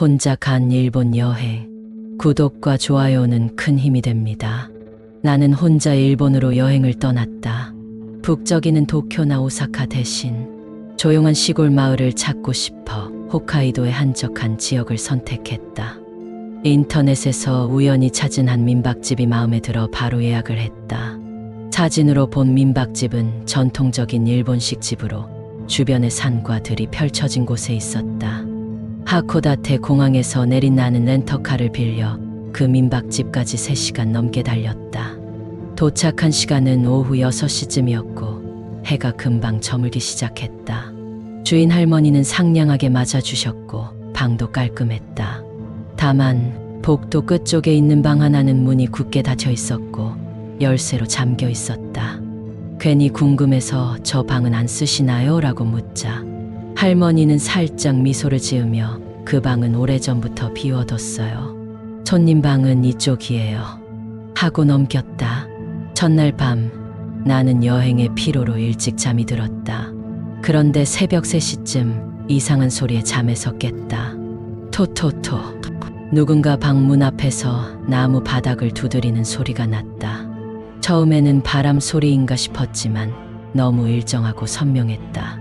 혼자 간 일본 여행. 구독과 좋아요는 큰 힘이 됩니다. 나는 혼자 일본으로 여행을 떠났다. 북적이는 도쿄나 오사카 대신 조용한 시골 마을을 찾고 싶어 홋카이도의 한적한 지역을 선택했다. 인터넷에서 우연히 찾은 한 민박집이 마음에 들어 바로 예약을 했다. 사진으로 본 민박집은 전통적인 일본식 집으로 주변의 산과 들이 펼쳐진 곳에 있었다. 하코다테 공항에서 내린 나는 렌터카를 빌려 그 민박집까지 3시간 넘게 달렸다. 도착한 시간은 오후 6시쯤이었고 해가 금방 저물기 시작했다. 주인 할머니는 상냥하게 맞아주셨고 방도 깔끔했다. 다만 복도 끝쪽에 있는 방 하나는 문이 굳게 닫혀 있었고 열쇠로 잠겨 있었다. 괜히 궁금해서 저 방은 안 쓰시나요? 라고 묻자 할머니는 살짝 미소를 지으며 그 방은 오래전부터 비워뒀어요. 손님 방은 이쪽이에요. 하고 넘겼다. 첫날 밤 나는 여행의 피로로 일찍 잠이 들었다. 그런데 새벽 3시쯤 이상한 소리에 잠에서 깼다. 토토토. 누군가 방 문 앞에서 나무 바닥을 두드리는 소리가 났다. 처음에는 바람 소리인가 싶었지만 너무 일정하고 선명했다.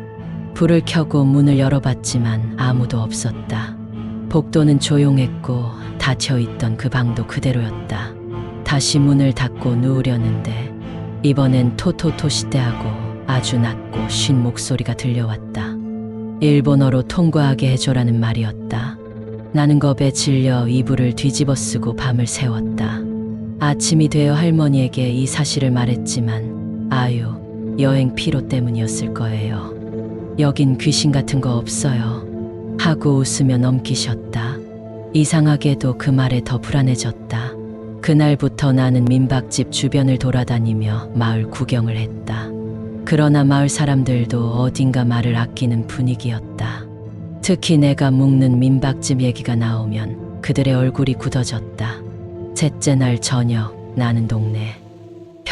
불을 켜고 문을 열어봤지만 아무도 없었다. 복도는 조용했고 닫혀 있던 그 방도 그대로였다. 다시 문을 닫고 누우려는데 이번엔 토토토 시대하고 아주 낮고 쉰 목소리가 들려왔다. 일본어로 통과하게 해줘라는 말이었다. 나는 겁에 질려 이불을 뒤집어 쓰고 밤을 새웠다. 아침이 되어 할머니에게 이 사실을 말했지만 아유, 여행 피로 때문이었을 거예요. 여긴 귀신 같은 거 없어요. 하고 웃으며 넘기셨다. 이상하게도 그 말에 더 불안해졌다. 그날부터 나는 민박집 주변을 돌아다니며 마을 구경을 했다. 그러나 마을 사람들도 어딘가 말을 아끼는 분위기였다. 특히 내가 묵는 민박집 얘기가 나오면 그들의 얼굴이 굳어졌다. 셋째 날 저녁 나는 동네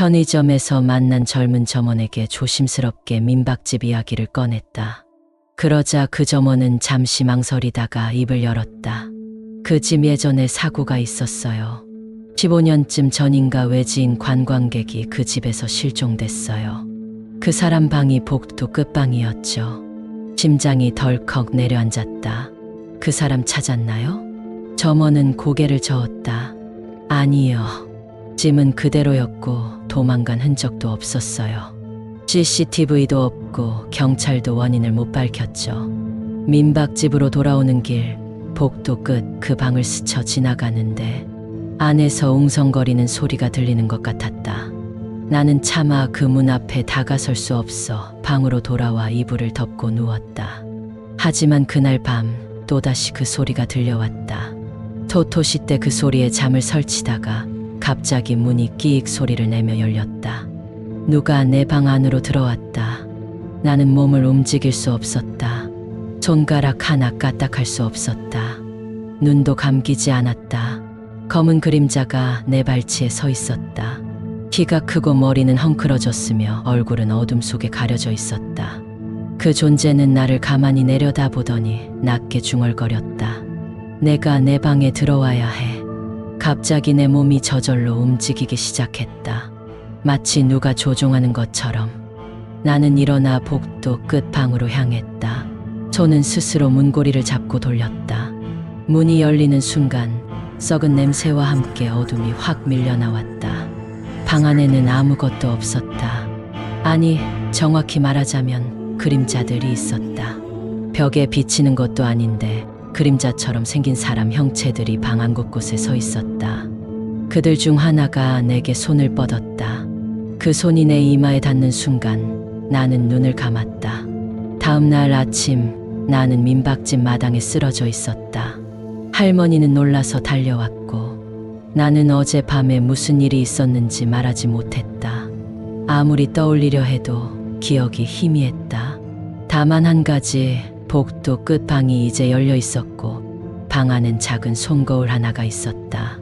편의점에서 만난 젊은 점원에게 조심스럽게 민박집 이야기를 꺼냈다. 그러자 그 점원은 잠시 망설이다가 입을 열었다. 그 집 예전에 사고가 있었어요. 15년쯤 전인가 외지인 관광객이 그 집에서 실종됐어요. 그 사람 방이 복도 끝방이었죠. 심장이 덜컥 내려앉았다. 그 사람 찾았나요? 점원은 고개를 저었다. 아니요. 짐은 그대로였고 도망간 흔적도 없었어요. CCTV도 없고 경찰도 원인을 못 밝혔죠. 민박집으로 돌아오는 길 복도 끝 그 방을 스쳐 지나가는데 안에서 웅성거리는 소리가 들리는 것 같았다. 나는 차마 그 문 앞에 다가설 수 없어 방으로 돌아와 이불을 덮고 누웠다. 하지만 그날 밤 또다시 그 소리가 들려왔다. 토토시 때 그 소리에 잠을 설치다가 갑자기 문이 끼익 소리를 내며 열렸다. 누가 내 방 안으로 들어왔다. 나는 몸을 움직일 수 없었다. 손가락 하나 까딱할 수 없었다. 눈도 감기지 않았다. 검은 그림자가 내 발치에 서 있었다. 키가 크고 머리는 헝클어졌으며 얼굴은 어둠 속에 가려져 있었다. 그 존재는 나를 가만히 내려다보더니 낮게 중얼거렸다. 내가 내 방에 들어와야 해. 갑자기 내 몸이 저절로 움직이기 시작했다. 마치 누가 조종하는 것처럼. 나는 일어나 복도 끝 방으로 향했다. 손은 스스로 문고리를 잡고 돌렸다. 문이 열리는 순간 썩은 냄새와 함께 어둠이 확 밀려 나왔다. 방 안에는 아무것도 없었다. 아니, 정확히 말하자면 그림자들이 있었다. 벽에 비치는 것도 아닌데 그림자처럼 생긴 사람 형체들이 방안 곳곳에 서 있었다. 그들 중 하나가 내게 손을 뻗었다. 그 손이 내 이마에 닿는 순간 나는 눈을 감았다. 다음 날 아침 나는 민박집 마당에 쓰러져 있었다. 할머니는 놀라서 달려왔고 나는 어젯밤에 무슨 일이 있었는지 말하지 못했다. 아무리 떠올리려 해도 기억이 희미했다. 다만 한 가지 복도 끝 방이 이제 열려 있었고 방 안엔 작은 손거울 하나가 있었다.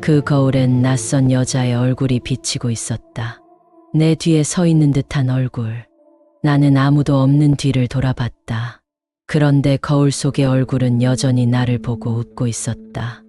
그 거울엔 낯선 여자의 얼굴이 비치고 있었다. 내 뒤에 서 있는 듯한 얼굴. 나는 아무도 없는 뒤를 돌아봤다. 그런데 거울 속의 얼굴은 여전히 나를 보고 웃고 있었다.